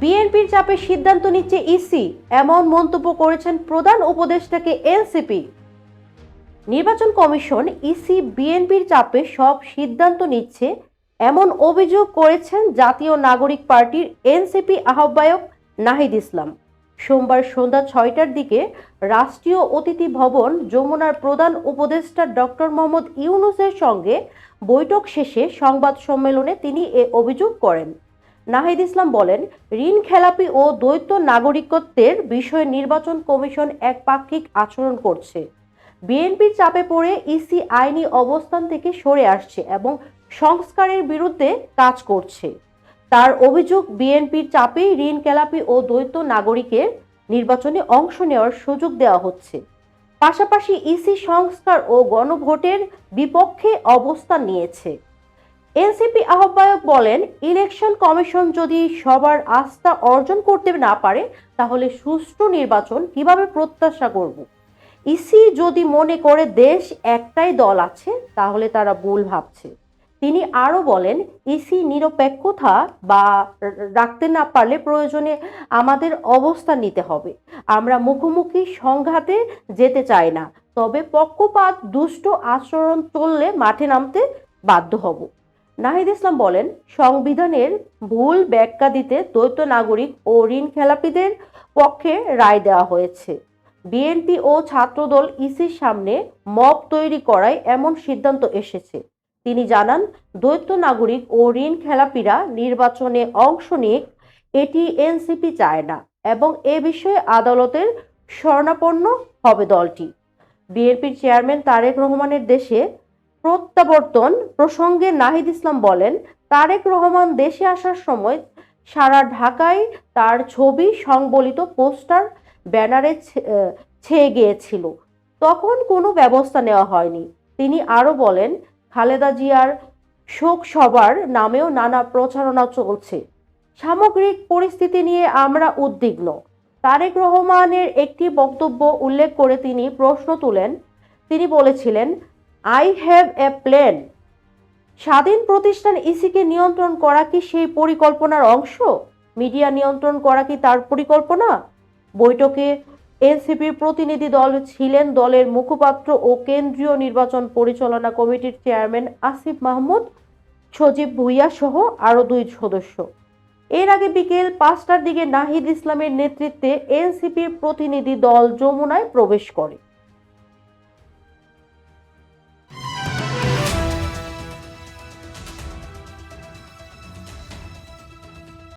বিএনপির চাপে সিদ্ধান্ত নিচ্ছে ইসি। এমন মন্তব্য করেছেন প্রধান উপদেষ্টাকে এনসিপি। নির্বাচন কমিশন ইসি বিএনপির চাপে সব সিদ্ধান্ত নিচ্ছে, এমন অভিযোগ করেছেন জাতীয় নাগরিক পার্টির এনসিপি আহ্বায়ক নাহিদ ইসলাম। সোমবার সন্ধ্যা ছয়টার দিকে রাষ্ট্রীয় অতিথি ভবন যমুনার প্রধান উপদেষ্টা ডক্টর মোহাম্মদ ইউনুসের সঙ্গে বৈঠক শেষে সংবাদ সম্মেলনে তিনি এ অভিযোগ করেন। নাহিদ ইসলাম বলেন, ঋণ, খেলাপি ও দ্বৈত নাগরিকত্বের বিষয়ে নির্বাচন কমিশন একপাক্ষিক আচরণ করছে। বিএনপির চাপে পড়ে ইসি আইনি অবস্থান থেকে সরে আসছে এবং সংস্কারের বিরুদ্ধে কাজ করছে। তার অভিযোগ, বিএনপির চাপেই ঋণ, খেলাপি ও দ্বৈত নাগরিকের নির্বাচনে অংশ নেওয়ার সুযোগ দেওয়া হচ্ছে। পাশাপাশি ইসি সংস্কার ও গণভোটের বিপক্ষে অবস্থান নিয়েছে। এনসিপি আহ্বায়ক বলেন, ইলেকশন কমিশন যদি সবার আস্থা অর্জন করতে না পারে, তাহলে সুষ্ঠু নির্বাচন কীভাবে প্রত্যাশা করব? ইসি যদি মনে করে দেশ একটাই দল আছে, তাহলে তারা ভুল ভাবছে। তিনি আরও বলেন, ইসি নিরপেক্ষতা বা রাখতে না পারলে প্রয়োজনে আমাদের অবস্থান নিতে হবে। আমরা মুখোমুখি সংঘাতে যেতে চাই না, তবে পক্ষপাত, দুষ্ট আচরণ চললে মাঠে নামতে বাধ্য হব। নাহিদ ইসলাম বলেন, সংবিধানের ভুল ব্যাখ্যা দিতে দ্বৈত নাগরিক ও ঋণ খেলাপিদের পক্ষে রায় দেওয়া হয়েছে। বিএনপি ও ছাত্রদল ইসির সামনে মব তৈরি করায় এমন সিদ্ধান্ত এসেছে। তিনি জানান, দ্বৈত নাগরিক ও ঋণ খেলাপিরা নির্বাচনে অংশ নিক, এটি এনসিপি চায় না এবং এ বিষয়ে আদালতের স্বর্ণাপন্ন হবে দলটি। বিএনপির চেয়ারম্যান তারেক রহমানের দেশে প্রত্যাবর্তন প্রসঙ্গে নাহিদ ইসলাম বলেন, তারেক রহমান দেশে আসার সময় সারা ঢাকায় তার ছবি সংবলিত পোস্টার, ব্যানারে ছেয়ে গিয়েছিল। তখন কোনো ব্যবস্থা নেওয়া হয়নি। তিনি আরও বলেন, খালেদা জিয়ার শোক সবার নামেও নানা প্রচারণা চলছে। সামগ্রিক পরিস্থিতি নিয়ে আমরা উদ্বিগ্ন। তারেক রহমানের একটি বক্তব্য উল্লেখ করে তিনি প্রশ্ন তুলেন। তিনি বলেছিলেন আই হ্যাভ এ প্ল্যান। স্বাধীন প্রতিষ্ঠান ইসিকে নিয়ন্ত্রণ করা কি সেই পরিকল্পনার অংশ? মিডিয়া নিয়ন্ত্রণ করা কি তার পরিকল্পনা? বৈঠকে এনসিপির প্রতিনিধি দল ছিলেন দলের মুখপাত্র ও কেন্দ্রীয় নির্বাচন পরিচালনা কমিটির চেয়ারম্যান আসিফ মাহমুদ, সজীব ভুইয়া সহ আরও দুই সদস্য। এর আগে বিকেল পাঁচটার দিকে নাহিদ ইসলামের নেতৃত্বে এনসিপির প্রতিনিধি দল যমুনায় প্রবেশ করে।